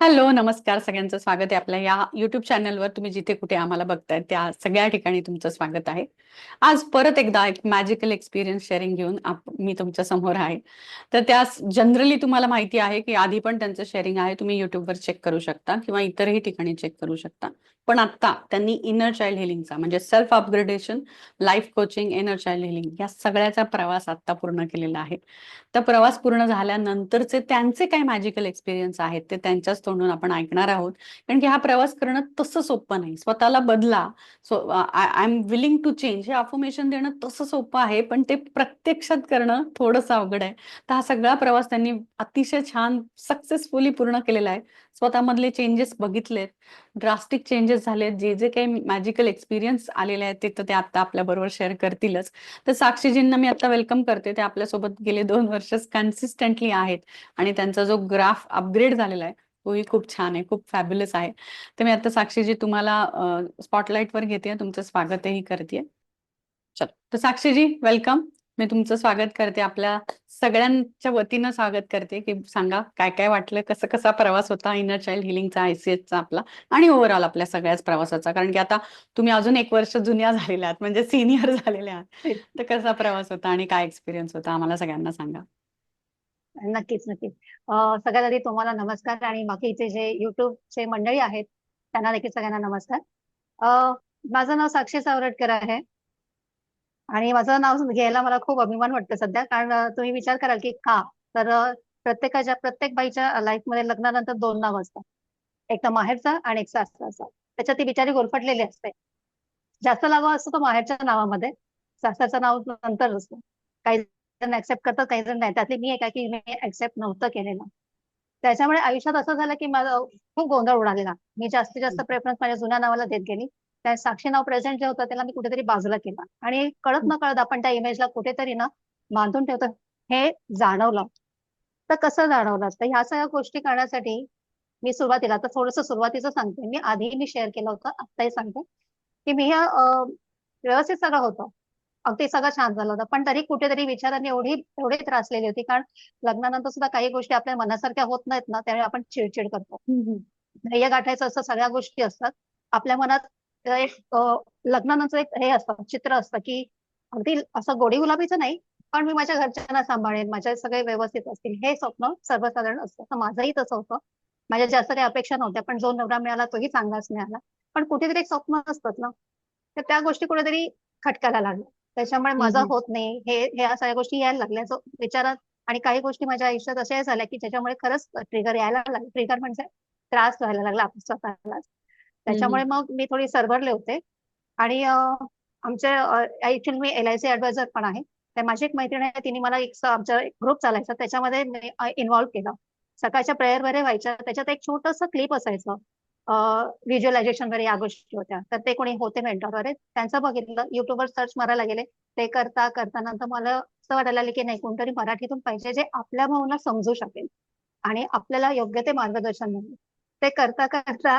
Hello, नमस्कार सगळ्यांचं स्वागत आहे आपल्या या युट्यूब चॅनलवर. तुम्ही जिथे कुठे आम्हाला बघताय त्या सगळ्या ठिकाणी तुमचं स्वागत आहे. आज परत एकदा एक मॅजिकल एक्सपिरियन्स शेअरिंग घेऊन मी तुमच्यासमोर आहे. तर त्या जनरली तुम्हाला माहिती आहे, की आधी पण त्यांचं शेअरिंग आहे. तुम्ही युट्यूबवर चेक करू शकता किंवा इतरही ठिकाणी चेक करू शकता. पण आत्ता त्यांनी इनर चाइल्ड हिलिंगचा म्हणजे self upgradation, life coaching, inner child healing या सगळ्याचा प्रवास आत्ता पूर्ण केलेला आहे. तर प्रवास पूर्ण झाल्यानंतरचे त्यांचे काय मॅजिकल एक्सपिरियन्स आहेत ते त्यांच्याच तोंडून आपण ऐकणार आहोत. कारण की हा प्रवास करणं तसं सोपं नाही. स्वतःला बदला, so I I am willing to change हे अफर्मेशन देणं तसं सोपं आहे, पण ते प्रत्यक्षात करणं थोडंसं अवघड आहे. तर हा सगळा प्रवास त्यांनी अतिशय छान सक्सेसफुली पूर्ण केलेला आहे. स्वतःमधले चेंजेस बघितलेत, ड्रास्टिक चेंजेस झालेत. जे, जे काही मॅजिकल एक्सपिरियन्स आलेले आहेत, ते तर ते आता आपल्याबरोबर शेअर करतीलच. तर साक्षीजींना मी आता वेलकम करते. ते आपल्यासोबत गेले दोन वर्ष कन्सिस्टंटली आहेत आणि त्यांचा जो ग्राफ अपग्रेड झालेला आहे, तोही खूप छान आहे, खूप फॅब्युलस आहे. तर मी आता साक्षीजी तुम्हाला स्पॉटलाइट वर घेतेय. तुमचं स्वागतही करतेय. चल तर साक्षीजी वेलकम. मी तुमचं स्वागत करते. आपल्या सगळ्यांच्या वतीनं स्वागत करते, की सांगा काय-काय वाटलं? कसा-कसा प्रवास होता इनर चाइल्ड हीलिंगचा, आय-सी-एचचा आपला आणि ओव्हरऑल आपल्या सगळ्याच प्रवासाचा? कारण की आता तुम्ही अजून 1 वर्ष जुन्या झालेल्या आहात, म्हणजे सीनियर झालेल्या आहात. तर कसा प्रवास होता आणि काय एक्सपिरियन्स होता? आम्हाला सगळ्यांना सांगा. नक्कीच, नक्कीच. सगळ्यात आधी तुम्हाला नमस्कार आणि बाकीचे जे YouTubeचे मंडळी आहेत, त्यांना देखील सगळ्यांना नमस्कार. माझं नाव साक्षी सावरटकर आहे. आणि माझं नाव घ्यायला मला खूप अभिमान वाटतो सध्या. कारण तुम्ही विचार कराल, की का? तर प्रत्येकाच्या प्रत्येक बाईच्या लाईफमध्ये लग्नानंतर 2 नाव असतात. एक तर माहेरचा आणि एक सासरचा. त्याच्यात ती बिचारी गुरफटलेली असते. जास्त लावा असतो तो माहेरच्या नावामध्ये. सासरचं नाव नंतर असतं. काही जण एक्सेप्ट करतात, काही जण नाही. त्यातली मी एक आहे, की मी एक्सेप्ट नव्हतं केलेलं. त्याच्यामुळे आयुष्यात असं झालं, की माझं खूप गोंधळ उडालेला. मी जास्तीत जास्त प्रेफरन्स माझ्या जुन्या नावाला देत गेली. त्या साक्षी नाव प्रेझेंट जे होतं त्याला मी कुठेतरी बाजूला केलं आणि कळत-नकळत आपण त्या इमेजला कुठेतरी ना बांधून ठेवतो, हे जाणवलं. तर कसं जाणवलं? तर ह्या सगळ्या गोष्टी करण्यासाठी मी सुरुवातीला आता थोडंसं सुरुवातीचं सांगते मी. आधीही मी शेअर केलं होतं, आत्ताही सांगते, की मी ह्या व्यवस्थित सगळं होतं. अगदी सगळं छान झालं होतं. पण तरी कुठेतरी विचारांनी एवढी एवढी त्रासलेली होती. कारण लग्नानंतर सुद्धा काही गोष्टी आपल्या मनासारख्या होत नाहीत ना, त्यावेळी आपण चिड-चिड करतो. ध्येय गाठायचं असं सगळ्या गोष्टी असतात. आपल्या मनात एक लग्नानंतर एक हे असतं, चित्र असतं, की अगदी असं गोडी गुलाबीचं नाही, पण मी माझ्या घरच्यांना सांभाळेन, माझे सगळे व्यवस्थित असतील, हे स्वप्न सर्वसाधारण असतं. तर माझंही तसं होतं. माझ्या जास्त काही अपेक्षा नव्हत्या, पण जो नवरा मिळाला तोही चांगलाच मिळाला. पण कुठेतरी एक स्वप्न असतात ना, तर त्या गोष्टी कुठेतरी खटकायला लागल्या. त्याच्यामुळे माझं. होत नाही, हे ह्या सगळ्या गोष्टी यायला लागल्या. सो विचारात आणि काही गोष्टी माझ्या आयुष्यात अशाही झाल्या, की ज्याच्यामुळे खरंच ट्रिगर यायला लागले. ट्रिगर म्हणजे त्रास व्हायला लागला स्वतःलाच. त्याच्यामुळे मग मी थोडी सरभरले होते आणि आमच्या अ, मी एल-आय-सी ऍडवायझर पण आहे. तर माझी एक मैत्रीण आहे, तिने मला एक आमचा एक ग्रुप चालायचा, त्याच्यामध्ये मी केलं. सकाळच्या प्रेयर वगैरे व्हायच्या, त्याच्यात एक छोटंसं क्लिप असायचं. व्हिज्युअलायझेशन वगैरे या गोष्टी होत्या. तर ते कोणी होते मेंटॉर वगैरे, त्यांचं बघितलं. युट्यूबवर सर्च मारायला गेले. ते करता, करता नंतर मला असं वाटायला लागलं, की नाही कोणतरी मराठीतून पाहिजे, जे आपल्या भावना समजू शकेल आणि आपल्याला योग्य ते मार्गदर्शन मिळेल. ते करता, करता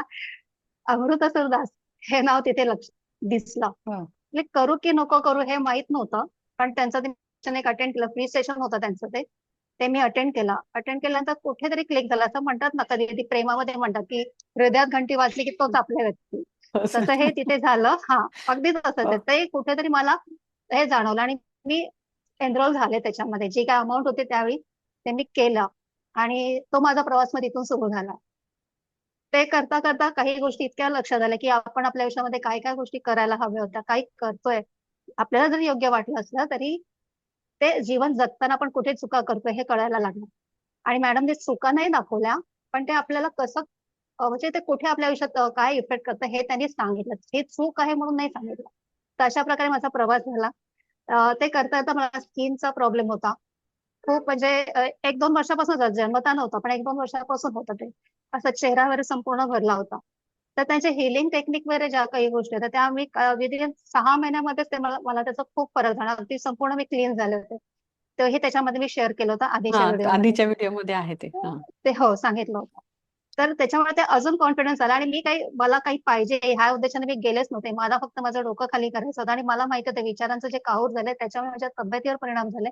अमृता हे नाव तिथे लक्ष दिसलं. म्हणजे करू की नको करू हे माहीत नव्हतं. पण त्यांचं ते एक अटेंड केलं. फ्री सेशन होतं त्यांचं ते. ते मी अटेंड केलं. अटेंड केल्यानंतर कुठेतरी क्लिक झालं. असं म्हणतात ना कधी-कधी प्रेमामध्ये म्हणतात, की हृदयात घंटी वाजली, की तोच आपला व्यक्ती. असं. तसं हे तिथे झालं. हां, अगदी तसंच आहे. हो. ते कुठेतरी मला हे जाणवलं आणि मी एनरोल झाले त्याच्यामध्ये. जी काही अमाउंट होती त्यावेळी ते मी केलं आणि तो माझा प्रवास मग तिथून सुरू झाला. ते करता, करता काही गोष्टी इतक्या लक्षात आल्या, की आपण आपल्या आयुष्यामध्ये काय-काय गोष्टी करायला हव्या होत्या, काय करतोय. आपल्याला जरी योग्य वाटलं असलं, तरी ते जीवन जगताना आपण कुठे चुका करतोय हे कळायला लागलं. आणि मॅडमने चुका नाही दाखवल्या, पण ते आपल्याला कसं म्हणजे ते कुठे आपल्या आयुष्यात काय इफेक्ट करतं हे त्यांनी सांगितलं. हे चूक आहे म्हणून नाही सांगितलं. तर अशा प्रकारे माझा प्रवास झाला. ते करता-करता मला स्किनचा प्रॉब्लेम होता. खूप म्हणजे एक दोन वर्षापासून जन्मता नव्हता, पण 1-2 वर्षापासून होतं ते. असा चेहरा वगैरे संपूर्ण भरला होता. तर त्यांचे हेलिंग टेक्निक वगैरे ज्या काही गोष्टी होत्या, त्या मी विदिन 6 महिन्यामध्येच ते मला मला त्याचा खूप फरक झाला. अगदी संपूर्ण मी क्लीन झाले होते. तेही त्याच्यामध्ये मी शेअर केलं होतं आधीच्या हां, व्हिडिओमध्ये. आधीच्या व्हिडिओमध्ये आहे ते. हां. ते हो, सांगितलं होतं. तर त्याच्यामुळे ते अजून कॉन्फिडन्स आला आणि मी काही मला काही पाहिजे ह्या उद्देशाने मी गेलेच नव्हते. मला फक्त माझं डोकं खाली करायचं होतं आणि मला माहिती होतं विचारांचं जे काहूर झालंय त्याच्यामुळे माझ्या तब्येतीवर परिणाम झाले,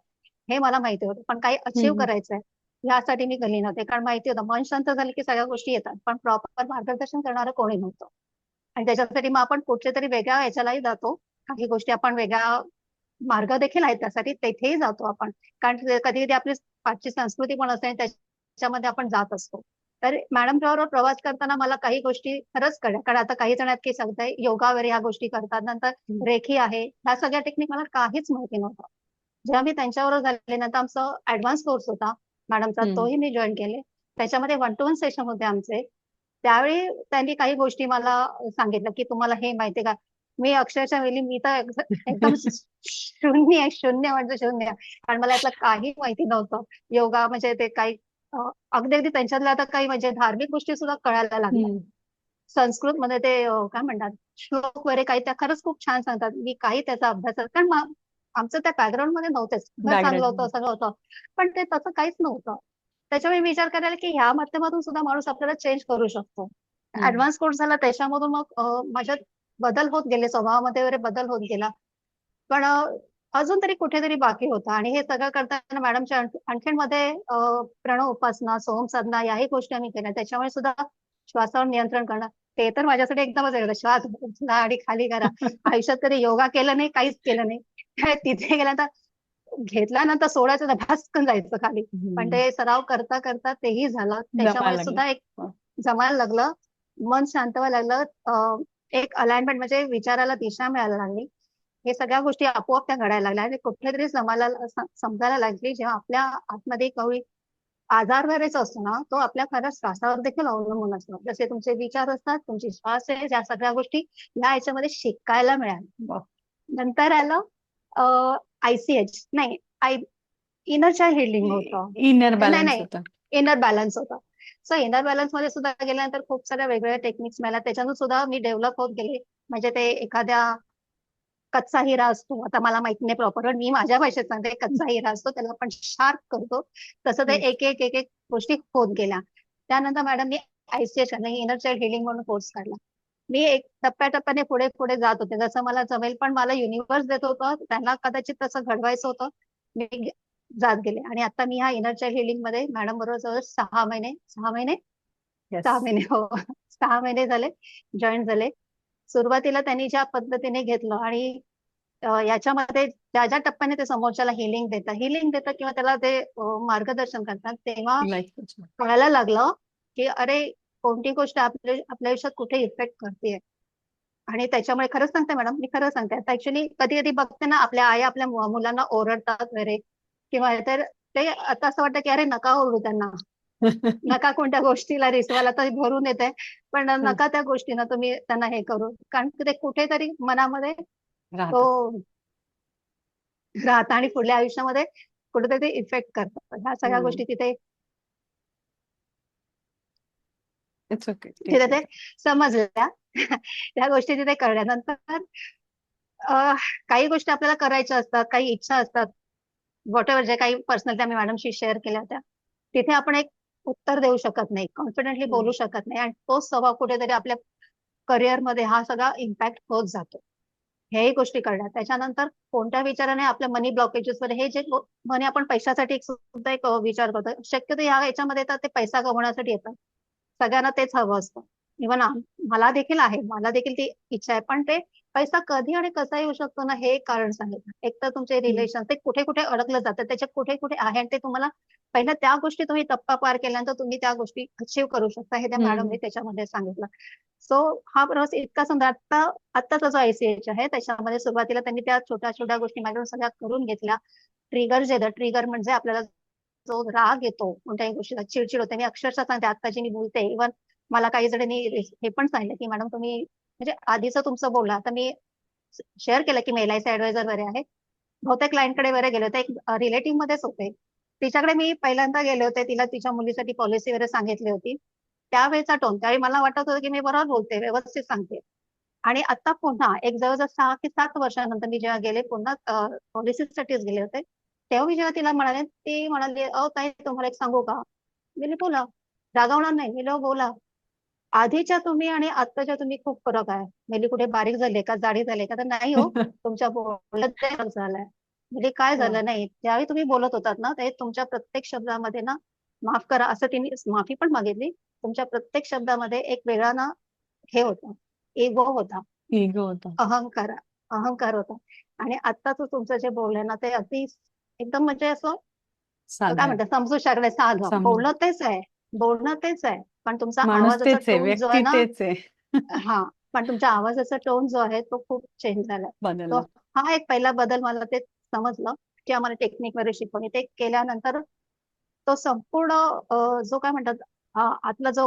हे मला माहिती होतं. पण काही हं, अचीव्ह हं. करायचंय. यासाठी मी गेली नव्हते. कारण माहिती होतं मन शांत झालं की सगळ्या गोष्टी येतात. पण प्रॉपर मार्गदर्शन करणारं कोणी नव्हतं. आणि त्याच्यासाठी मग आपण कुठच्या तरी वेगळ्या याच्यालाही जातो. काही गोष्टी आपण वेगळ्या मार्ग देखील आहेत त्यासाठी तेथेही जातो आपण. कारण कधी कधी आपली पाठची संस्कृती पण असते त्याच्यामध्ये आपण जात असतो. तर मॅडम बरोबर प्रवास करताना मला काही गोष्टी खरंच कळल्या. कारण आता काही जण की सांगताय योगा वगैरे ह्या गोष्टी करतात. नंतर रेखी आहे. ह्या सगळ्या टेक्निक मला काहीच माहिती नव्हतं. जेव्हा मी त्यांच्याबरोबर झाले नंतर आमचा ऍडव्हान्स कोर्स होता. मॅडमचा हम्म. तोही मी जॉईन केले. त्याच्यामध्ये वन टू वन सेशन होते आमचे. त्यावेळी त्यांनी काही गोष्टी मला सांगितलं की तुम्हाला हे माहितीये का? मी अक्षरशः वेळी मी तर एकदम शून्य आहे शून्य म्हणजे शून्य. कारण मला यातलं काही माहिती नव्हतं. योगा म्हणजे ते काही अं, अगदी अगदी त्यांच्यातल्या आता काही म्हणजे धार्मिक गोष्टी सुद्धा कळायला लागल्या. हम्म. संस्कृत मध्ये ते अं, काय म्हणतात? श्लोक वगैरे काही त्या खरंच खूप छान सांगतात. मी काही त्याचा अभ्यास कारण मा- आमचं त्या बॅकग्राऊंडमध्ये नव्हतेच. घर चांगलं. होतं सगळं होतं. पण ते तसं काहीच नव्हतं. त्याच्यामुळे मी विचार करायला की ह्या माध्यमातून सुद्धा माणूस आपल्याला चेंज करू शकतो. ऍडव्हान्स कोर्स झाला त्याच्यामधून मग माझ्यात बदल होत गेले स्वभावामध्ये वगैरे बदल होत गेला. पण अजून तरी कुठेतरी बाकी होतं. आणि हे सगळं करताना मॅडमच्या आणखी- आणखीन मध्ये प्रणव उपासना सोम साधना याही गोष्टी आम्ही केल्या. त्याच्यामुळे सुद्धा श्वासावर नियंत्रण करणं ते तर माझ्यासाठी एकदमच वेगळं. श्वास आणि खाली करा. आयुष्यात कधी योगा केलं नाही काहीच केलं नाही. तिथे गेल्यानंतर घेतल्यानंतर सोडायचं तर भास्कन जायचं खाली पण. ते सराव करता करता तेही झालं त्याच्यामुळे. सुद्धा एक हो. जमायला लागलं मन शांत व्हायला लागलं एक अलाइनमेंट म्हणजे विचाराला दिशा मिळायला लागली हे सगळ्या गोष्टी आपोआप त्या घडायला लागल्या आणि कुठेतरी जमायला स- समजायला लागली जेव्हा आपल्या आतमध्ये काही आजार वगैरेच असतो ना तो आपल्या खऱ्या श्वासावर देखील अवलंबून असतो जसे तुमचे विचार असतात तुमची श्वास आहे या सगळ्या गोष्टी या याच्यामध्ये शिकायला मिळाल्या. नंतर आलं आयसीएच नाही आय इनर चाइल्ड हिलिंग होतं. इनर नाही, बॅलन्स नाही. होतं. इनर बॅलन्स होता. सो इनर बॅलन्समध्ये सुद्धा गेल्यानंतर खूप साऱ्या वेगवेगळ्या टेक्निक्स मिळाल्या. त्याच्यातून सुद्धा मी डेव्हलप होत गेले. म्हणजे ते एखाद्या कच्चा हिरा असतो. आता मला माहीत नाही प्रॉपर पण मी माझ्या भाषेत सांगते कच्चा हिरा असतो. त्याला आपण शार्प करतो. तसं ते हम्म. एक एक एक एक गोष्टी होत गेल्या. त्यानंतर मॅडमनी आयसीएच इनर चाइल्ड हिलिंग म्हणून कोर्स काढला. मी एक टप्प्याटप्प्याने पुढे पुढे जात होते. जसं मला जमेल पण मला युनिव्हर्स देत होतं त्यांना कदाचित तसं घडवायचं होतं मी जात गेले. आणि आता मी ह्या इनर चाइल्ड हिलिंगमध्ये मॅडम बरोबर जवळ सहा महिने सहा महिने. सहा महिने हो. सहा महिने झाले जॉईन झाले. सुरुवातीला त्यांनी ज्या पद्धतीने घेतलं आणि याच्यामध्ये ज्या ज्या टप्प्याने ते समोरच्याला हिलिंग देतात हिलिंग देतात किंवा त्याला ते मार्गदर्शन करतात तेव्हा. कळायला लागलं की अरे कोणती गोष्ट आपल्या आपल्या आयुष्यात कुठे इफेक्ट करते आणि त्याच्यामुळे खरंच सांगते मॅडम मी खरं सांगते. आता ऍक्च्युली कधी कधी बघते ना आपल्या आई आपल्या मुलांना ओरडतात वगैरे. किंवा तर ते आता असं वाटतं की अरे नका ओरडू त्यांना. नका कोणत्या गोष्टीला रिसवायला तर भरून येते पण नका त्या गोष्टीनं तुम्ही त्यांना हे करू. कारण ते कुठेतरी मनामध्ये. तो राहतं आणि पुढल्या आयुष्यामध्ये कुठेतरी ते इफेक्ट करतात. ह्या सगळ्या. गोष्टी तिथे It's okay. तिथे ते समजल्या त्या गोष्टी तिथे कळल्यानंतर काही गोष्टी आपल्याला करायच्या असतात काही इच्छा असतात. व्हॉट एव्हर जे काही पर्सनल मी मॅडमशी शेअर केल्या होत्या. तिथे आपण एक उत्तर देऊ शकत नाही. कॉन्फिडेंटली. बोलू शकत नाही. आणि तोच स्वभाव कुठेतरी आपल्या करिअरमध्ये हा सगळा इम्पॅक्ट होत जातो. हेही गोष्टी कळल्या त्याच्यानंतर कोणत्या विचाराने आपल्या मनी ब्लॉकेजेस हे जे मनी आपण पैशासाठी सुद्धा एक विचार करतो. शक्यतो ह्या याच्यामध्ये तर ते पैसा कमवण्यासाठी येतात. सगळ्यांना तेच हवं असतं. इव्हन मला देखील आहे. मला देखील ती इच्छा आहे. पण ते पैसा कधी आणि कसा येऊ शकतो ना हे कारण सांगितलं. एक तर तुमचे रिलेशन ते कुठे कुठे अडकलं जातं. त्याच्यात कुठे कुठे आहे आणि ते तुम्हाला पहिल्या त्या गोष्टी तुम्ही टप्पा पार केल्यानंतर तुम्ही त्या गोष्टी अचीव करू शकता हे त्या. मॅडमने त्याच्यामध्ये सांगितलं. सो हा प्रवास इतका सुंदर आता आत्ताचा जो आयसीएच आहे त्याच्यामध्ये सुरुवातीला त्यांनी त्या छोट्या छोट्या गोष्टी माझ्याकडून सगळ्या करून घेतल्या. ट्रिगर जे ट्रिगर म्हणजे आपल्याला जो राग येतो. कोणत्याही गोष्टीला चिडचिड होते. मी अक्षरशः सांगते आता मी बोलते. इव्हन मला काही जणांनी हे पण सांगितलं की मॅडम तुम्ही म्हणजे आधीचं तुमचं बोलला आता मी शेअर केलं की मी एल आय सी ऍडवायझर वगैरे आहे. बहुतेक क्लायंटकडे वगैरे गेले होते. एक रिलेटिव्ह मध्येच होते. तिच्याकडे मी पहिल्यांदा गेले होते. तिला तिच्या मुलीसाठी पॉलिसी वगैरे सांगितली होती. त्यावेळेचा टोन त्यावेळी मला वाटत होतं की मी बरोबर बोलते व्यवस्थित सांगते. आणि आता पुन्हा एक जवळजवळ सहा की सात वर्षानंतर मी जेव्हा गेले पुन्हा पॉलिसीसाठीच गेले होते. तेव्हा जेव्हा तिला म्हणाले ती म्हणाली अहो ताई तुम्हाला एक सांगू का? मी म्हणले, बोला रागावणार नाही. मी बोला आधीच्या तुम्ही आणि आत्ताच्या तुम्ही खूप फरक आहे. मेली कुठे बारीक झाले का जाडी झाले का? तर नाही हो तुमच्या बोलत झालाय. म्हणजे काय हो. झालं नाही? ज्यावेळी तुम्ही बोलत होतात ना ते तुमच्या प्रत्येक शब्दामध्ये ना माफ करा. असं तिने माफी पण मागितली. तुमच्या प्रत्येक शब्दामध्ये एक वेगळा ना हे होता इगो होता. इगो होता. अहंकार अहंकार होता. आणि आता तो तुमचं जे बोलणं ना ते अगदी एकदम म्हणजे असं काय म्हणतात? समजू शकले. साधं. बोलणं तेच आहे. बोलणं तेच आहे. पण तुमचा आवाजाचा टोन जो आहे ना तेच आहे. हा. पण तुमच्या आवाजाचा टोन जो आहे तो खूप चेंज झाला. बदलला. हा एक पहिला बदल मला ते समजलं की आम्हाला टेक्निकमध्ये शिकवणी ते केल्यानंतर तो संपूर्ण जो काय म्हणतात आतला जो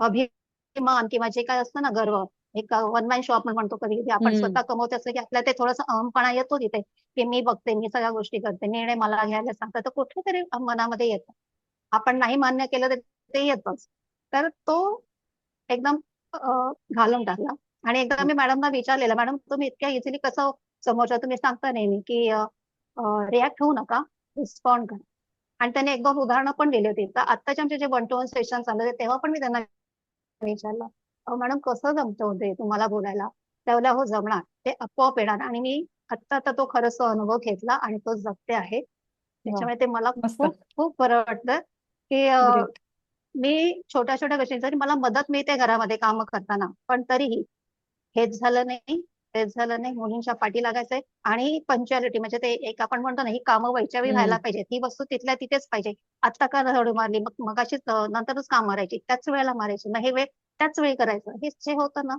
अभिमान किंवा जे काय असतं ना गर्व एक वन मॅन शॉप आपण म्हणतो कधी कधी. आपण. स्वतः कमवत असलं की आपल्याला ते थोडंसं अहमपणा येतो तिथे की मी बघते मी सगळ्या गोष्टी करते निर्णय मला घ्यायला सांगतात. तर कुठेतरी मनामध्ये येतं. आपण नाही मान्य केलं तर ते येतच. तर तो एकदम घालून टाकला. आणि एकदा मी मॅडमना विचारलेलं मॅडम तुम्ही इतक्या इझिली कसं समोरच्या तुम्ही सांगता नेहमी की रिॲक्ट होऊ नका रिस्पॉन्ड करा. आणि त्याने एक दोन उदाहरणं पण दिली होती. तर आत्ताचे आमचे जे वन टू वन सेशन चालले तेव्हा पण मी त्यांना विचारलं. मॅडम कसं जमतं होते तुम्हाला बोलायला? त्यावेळेला हो जमणार. ते आपोआप येणार. आणि मी आत्ता आता तो खरंच तो अनुभव घेतला आणि तो जगते आहे. त्याच्यामुळे ते मला. खूप खूप बरं वाटतं की. मी छोट्या छोट्या गोष्टी जरी मला मदत मिळते घरामध्ये काम करताना. पण तरीही हेच झालं नाही तेच झालं नाही. मुलींच्या पाठी लागायचंय आणि पंच्युअलिटी म्हणजे ते एक आपण म्हणतो ना ही कामं वैच्या वेळी. व्हायला पाहिजे. ही वस्तू तिथल्या तिथेच पाहिजे. आता का रडू मारली? मग मगाशीच नंतरच काम मारायची. त्याच वेळेला मारायची. मग हे वेळ त्याच वेळी करायचं. हे जे होतं ना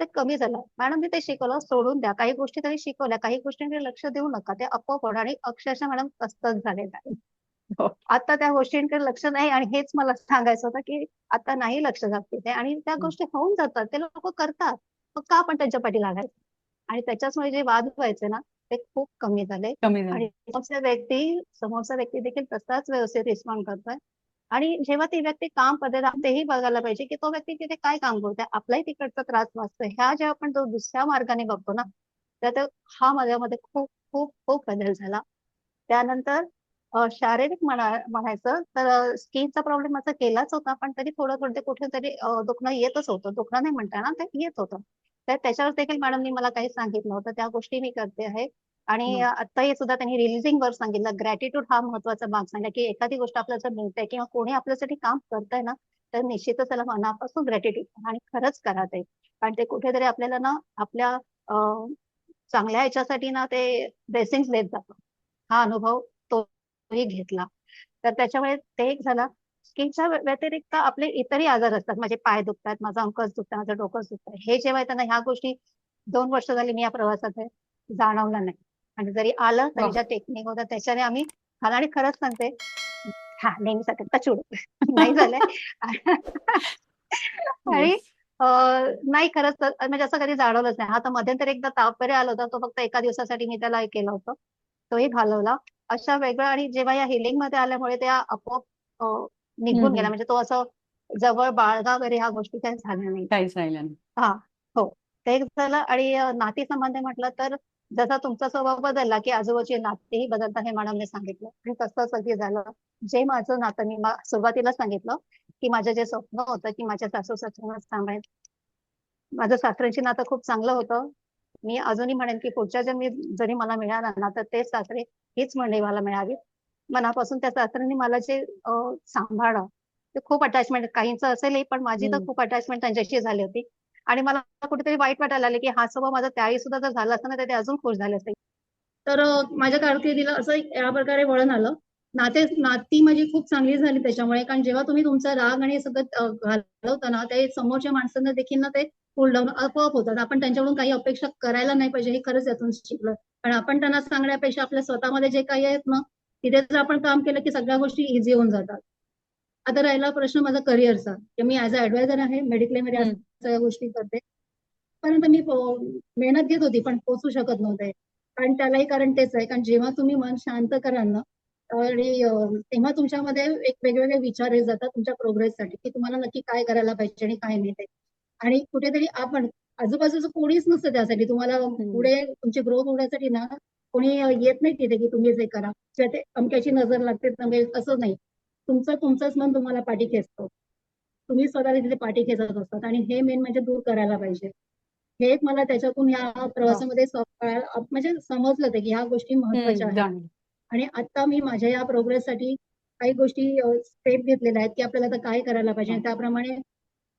ते कमी झालं. मॅडम मी ते शिकवलं. सोडून द्या. काही गोष्टी तरी शिकवल्या. काही गोष्टींकडे लक्ष देऊ नका. ते आपोआप आणि अक्षरशः मॅडम तसंच झालेलं आहे हो. आता त्या गोष्टींकडे लक्ष नाही आणि हेच मला सांगायचं होतं की आता नाही लक्ष जात तिथे आणि त्या. गोष्टी होऊन जातात. ते लोक करतात. मग का आपण त्यांच्या पाठी लागायचं? आणि त्याच्याचमुळे जे वाद व्हायचे ना ते खूप कमी झाले. कमी झालं. आणि समोरचा व्यक्ती समोरचा व्यक्ती देखील तसाच व्यवस्थित रिस्पॉन्ड करतोय. आणि जेव्हा ती व्यक्ती काम पद्धत तेही बघायला पाहिजे की तो व्यक्ती तिथे काय काम करतोय आपलाही तिकडचा त्रास वाचतो ह्या जेव्हा आपण तो दुसऱ्या मार्गाने बघतो ना तर हा माझ्यामध्ये खूप खूप खूप बदल झाला. त्यानंतर शारीरिक म्हणा म्हणायचं तर स्किनचा प्रॉब्लेम माझा केलाच होता पण तरी थोडं थोडं कुठे कुठेतरी दुखणं येतच होतं. दुखणं नाही म्हणता ना ते येत होतं. तर त्याच्यावर देखील मॅडमनी मला काही सांगितलं होतं. त्या गोष्टी मी करते आहे. आणि हम्म. आत्ताही सुद्धा त्यांनी रिलिझिंग वर सांगितलं. ग्रॅटिट्यूड हा महत्त्वाचा भाग सांगितला की एखादी गोष्ट आपल्याला जर मिळते किंवा कोणी आपल्यासाठी काम करतंय ना तर निश्चितच त्याला मनापासून ग्रॅटिट्यूड आणि खरंच करा ते. कारण ते कुठेतरी आपल्याला ना आपल्या चांगल्या ह्याच्यासाठी ना ते ब्लेसिंग देत जातं. हा अनुभव तोही घेतला. तर त्याच्यामुळे ते एक झालं स्किनच्या व्यतिरिक्त आपले इतरही आजार असतात. माझे पाय दुखतात माझं अंकच दुखतं माझं डोकंच दुखतं. हे जेव्हा येतं ना ह्या गोष्टी दोन वर्ष झाली मी या प्रवासात जाणवलं नाही. आणि जरी आलं तरी वा. ज्या टेक्निक होत्या त्याच्याने आम्ही खाला आणि खरंच सांगते हा नेहमीसाठी टचूड नाही झालंय. आणि नाही खरंच म्हणजे असं कधी जाणवलंच नाही. हा तर मध्यंतरी एकदा ताप वगैरे आला होता तो फक्त एका दिवसासाठी मी त्याला हे केलं होतं. तोही घालवला. अशा वेगळं आणि जेव्हा या हिलिंगमध्ये आल्यामुळे त्या आपोआप निघून. गेला. म्हणजे तो असं जवळ बाळगा वगैरे ह्या गोष्टी काही झाल्या नाही काहीच राहिलं नाही हा हो. ते झालं आणि अं, नाती संबंध म्हटलं तर जसा तुमचा स्वभाव बदलला की आजूबाजूचे नातेही बदलतात हे मॅडमने सांगितलं. आणि तसंच अगदी झालं. जे माझं नातं मी सुरुवातीला सांगितलं की माझं जे स्वप्न होतं की माझ्या सासू सासऱ्यांना सांभाळेल माझं सासऱ्यांची नातं खूप चांगलं होतं. मी अजूनही म्हणेन की पुढच्या जन्मी जरी मला मिळाला ना तर तेच सासरे हीच मंडळी मला मिळावी मनापासून त्या सासऱ्यांनी मला जे सांभाळलं ते खूप अटॅचमेंट काहींचं असेलही पण माझी तर. खूप अटॅचमेंट त्यांच्याशी झाली होती. आणि मला कुठेतरी वाईट वाटायला लागले की हा स्वभाव माझा त्याही सुद्धा जर झाला असता ना तर ते अजून खुश झाले असते. तर माझ्या कारकिर्दीला असं या प्रकारे वळण आलं. नाते नाती माझी खूप चांगली झाली त्याच्यामुळे. कारण जेव्हा तुम्ही तुमचा राग आणि सगळं घालवता ना ते समोरच्या माणसांना देखील ना ते कूल डाऊन आपोआप होतात. आपण त्यांच्याकडून काही अपेक्षा करायला नाही पाहिजे हे खरंच यातून शिकलं. कारण आपण त्यांना सांगण्यापेक्षा आपल्या स्वतःमध्ये जे काही आहेत ना तिथे जर आपण काम केलं की सगळ्या गोष्टी इझी होऊन जातात. आता राहिला प्रश्न माझा करिअरचा की मी ऍज अ ऍडवायझर आहे मेडिक्लेममध्ये. सगळ्या गोष्टी करते. परंतु मी मेहनत घेत होती पण पोचू शकत नव्हते. आणि त्यालाही कारण तेच आहे कारण जेव्हा तुम्ही मन शांत कराल ना आणि तेव्हा तुमच्यामध्ये एक वेगवेगळे विचार येत जातात तुमच्या प्रोग्रेससाठी की तुम्हाला नक्की काय करायला पाहिजे आणि काय नाही ते. आणि कुठेतरी आपण आजूबाजूचं कोणीच नसतं त्यासाठी. तुम्हाला पुढे तुमची ग्रोथ होण्यासाठी ना कोणी येत नाही तिथे की तुम्ही जे करा. किंवा ते अमक्याची नजर लागते असं नाही. तुमचं तुमचंच मन तुम्हाला पाठी खेचतो. तुम्ही स्वतःला तिथे पाठी खेचत असतात आणि हे मेन म्हणजे दूर करायला पाहिजे. हे एक मला त्याच्यातून या प्रवासामध्ये म्हणजे समजलं ते की ह्या गोष्टी महत्त्वाच्या. आहेत. आणि आता मी माझ्या या प्रोग्रेससाठी काही गोष्टी स्टेप घेतलेल्या आहेत की आपल्याला आता काय करायला पाहिजे. आणि त्याप्रमाणे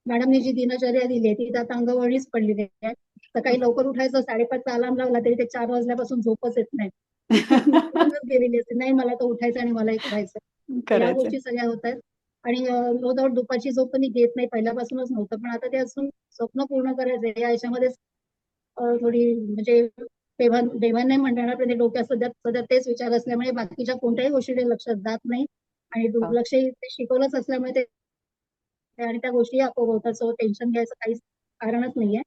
मॅडमने जी दिनचर्या दिली आहे ती त्यात अंगवळणीच पडलेली आहे. सकाळी लवकर उठायचं साडेपाचचा अलार्म लावला तरी ते चार वाजल्यापासून झोपच येत नाही. गेलेली असते. नाही मला तर उठायचं आणि मला एक करायचं या गोष्टी सगळ्या होत आहेत. आणि नो डाऊट दुपारची झोप पण मी घेत नाही. पहिल्यापासूनच नव्हतं. पण आता ते असून स्वप्न पूर्ण करायचं या याच्यामध्येच अं, थोडी म्हणजे देवाण नाही म्हणणार पण ते डोक्यात सध्या सध्या तेच विचार असल्यामुळे बाकीच्या कोणत्याही गोष्टीकडे लक्ष जात नाही. आणि दुर्लक्षही ते शिकवलंच असल्यामुळे ते आणि त्या गोष्टी आपोआप होतात. सो टेन्शन घ्यायचं काहीच कारणच नाहीये.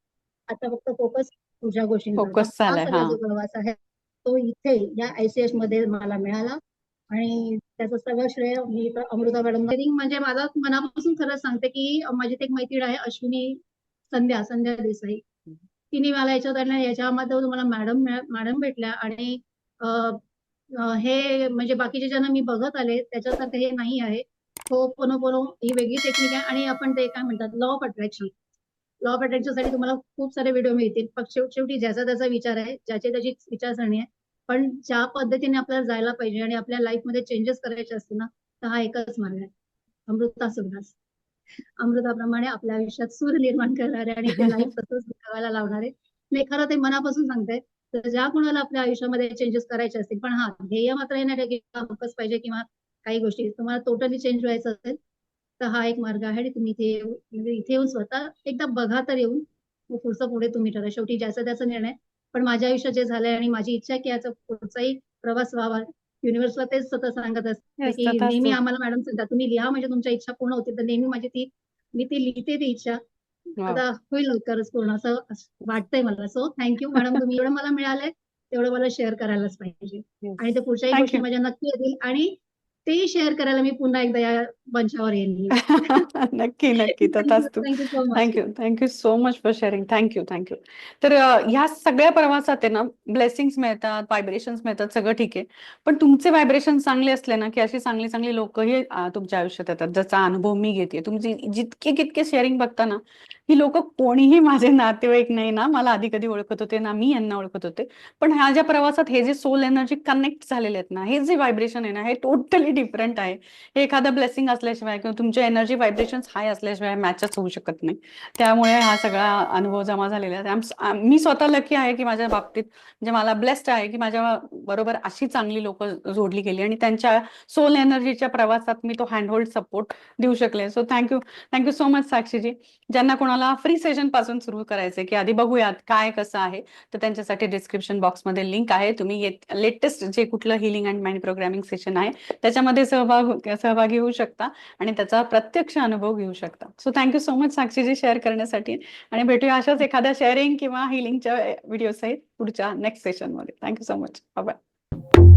आता फक्त फोकस तुझ्या गोष्टींवर हा सगळा हा. जो प्रवास आहे तो इथे या आयसीएसमध्ये मला मिळाला. आणि त्याचं सगळं श्रेय मी इथं अमृता मॅडम म्हणजे माझा मनापासून खरंच सांगते की माझी एक मैत्रीण आहे अश्विनी संध्या संध्या देसाई. तिने मला याच्यात आणि याच्यामध्ये तुम्हाला मॅडम मॅडम भेटल्या आणि हे म्हणजे बाकीचे ज्यांना मी बघत आले त्याच्यासारखं हे नाही आहे. हो पोनो पोनो ही वेगळी टेक्निक आहे आणि आपण ते काय म्हणतात law of attraction law of अट्रॅक्शनसाठी तुम्हाला खूप सारे व्हिडिओ मिळतील. पण शेवटी ज्याचा त्याचा विचार आहे ज्याची त्याची विचारसरणी आहे पण ज्या पद्धतीने आपल्याला जायला पाहिजे आणि आपल्या लाईफमध्ये चेंजेस करायचे असतील ना तर हा एकच मार्ग आहे. अमृता सुभाष. अमृताप्रमाणे आपल्या आयुष्यात सूर निर्माण करणारे आणि ते लाईफ सतत करायला लावणारे. मी खरं ते मनापासून सांगते तर ज्या कोणाला आपल्या आयुष्यामध्ये चेंजेस करायचे असतील पण हा ध्येय मात्र नाही की फोकस पाहिजे किंवा काही गोष्टी. तुम्हाला टोटली चेंज व्हायचं असेल तर हा एक मार्ग आहे आणि तुम्ही इथे येऊन म्हणजे इथे येऊन स्वतः एकदा बघा तर येऊन पुढचं पुढे तुम्ही ठरवा. शेवटी ज्याचा त्याचा निर्णय पण माझ्या आयुष्यात जे झालंय आणि माझी इच्छा की याचा पुढचाही प्रवास व्हावा युनिव्हर्सला तेच सतत सांगत असते की. नेहमी आम्हाला मॅडम सांगतात तुम्ही लिहा म्हणजे तुमच्या इच्छा पूर्ण होतील तर नेहमी माझी ती मी ती लिहिते ती इच्छा. आता होईल लवकरच पूर्ण असं वाटतंय मला सो थँक्यू मॅडम तुम्ही एवढं मला मिळालंय तेवढं मला शेअर करायलाच पाहिजे. आणि ते पुढच्याही गोष्टी. माझ्या नक्की येतील आणि ते शेअर करायला मी पुन्हा एकदा या मंचावर येईन. नक्की नक्की. So much thank you thank you so much for sharing thank you thank you तर ह्या सगळ्या प्रवासात आहे ना ब्लेसिंग्स मिळतात व्हायब्रेशन्स मिळतात सगळं ठीक आहे. पण तुमचे व्हायब्रेशन चांगले असले ना की अशी चांगली चांगली लोक हे अ, तुमच्या आयुष्यात येतात. ज्याचा अनुभव मी घेते तुमची जितके कितके शेअरिंग बघता ना ही लोक कोणीही माझे नातेवाईक नाही ना मला आधी कधी ओळखत होते ना मी यांना ओळखत होते. पण ह्या ज्या प्रवासात हे जे सोल एनर्जी कनेक्ट झालेले आहेत ना हे जे व्हायब्रेशन आहे ना हे टोटली डिफरंट आहे. हे एखादं ब्लेसिंग असल्याशिवाय किंवा तुमच्या एनर्जी व्हायब्रेशन हाय असल्याशिवाय मॅचच होऊ शकत नाही. त्यामुळे हा सगळा अनुभव जमा झालेला आहे. मी स्वतः लकी आहे की माझ्या बाबतीत म्हणजे मला ब्लेस्ड आहे की माझ्या बरोबर अशी चांगली लोक जोडली गेली आणि त्यांच्या सोल एनर्जीच्या प्रवासात मी तो हँडहोल्ड सपोर्ट देऊ शकले. So thank you thank you so much Sakshiji. ज्यांना कोणाला फ्री सेशनपासून सुरू करायचे की आधी बघूयात काय कसं आहे. तर त्यांच्यासाठी डिस्क्रिप्शन बॉक्समध्ये लिंक आहे. तुम्ही लेटेस्ट जे कुठलं healing and mind programming session आहे त्याच्यामध्ये सहभाग हो, सहभागी होऊ शकता आणि त्याचा प्रत्यक्ष अनुभव घेऊ शकता. So thank you so much Sakshiji share करण्यासाठी. आणि भेटूया अशाच एखाद्या शेअरिंग किंवा हिलिंगच्या व्हिडिओ सहित पुढच्या नेक्स्ट सेशनमध्ये thank you so much bye